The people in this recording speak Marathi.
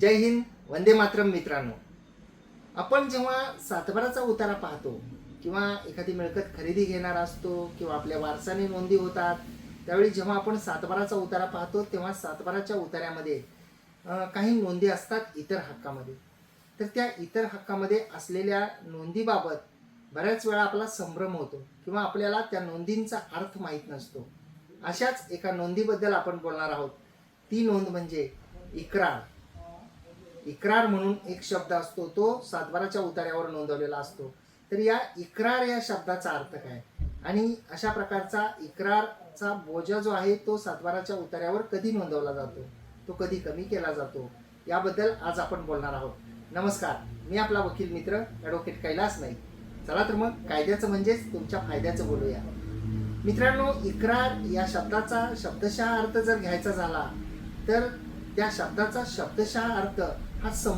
जय हिंद वंदे मातरम मित्रांनो. आपण जेव्हा सातबाराचा उतारा पाहतो किंवा एखादी मिळकत खरेदी घेणार असतो किंवा आपल्या वारसाने नोंदी होतात त्यावेळी जेव्हा आपण सातबाराचा उतारा पाहतो तेव्हा सातबाराच्या उतार्यामध्ये काही नोंदी असतात इतर हक्कामध्ये. तर त्या इतर हक्कामध्ये असलेल्या नोंदीबाबत बऱ्याच वेळा आपला संभ्रम होतो किंवा आपल्याला त्या नोंदींचा अर्थ माहीत नसतो. अशाच एका नोंदीबद्दल आपण बोलणार आहोत. ती नोंद म्हणजे इकरार इक्रार म्हणून एक शब्द असतो तो सातबाराच्या उतार्यावर नोंदवलेला असतो. तर या इक्रार या शब्दाचा अर्थ काय? आणि अशा प्रकारचा इक्रारचा बोजा जो आहे तो सातबाराच्या उतार्यावर कधी नोंदवला जातो? तो कधी कमी केला जातो? याबद्दल आज आपण बोलणार आहोत. नमस्कार मी आपला वकील मित्र ॲडव्होकेट कैलास नाही चला तर मग कायद्याचं म्हणजेच तुमच्या फायद्याचं बोलूया. मित्रांनो इक्रार या शब्दाचा शब्दशः अर्थ जर घ्यायचा झाला तर त्या शब्दाचा शब्दशः अर्थ हा सम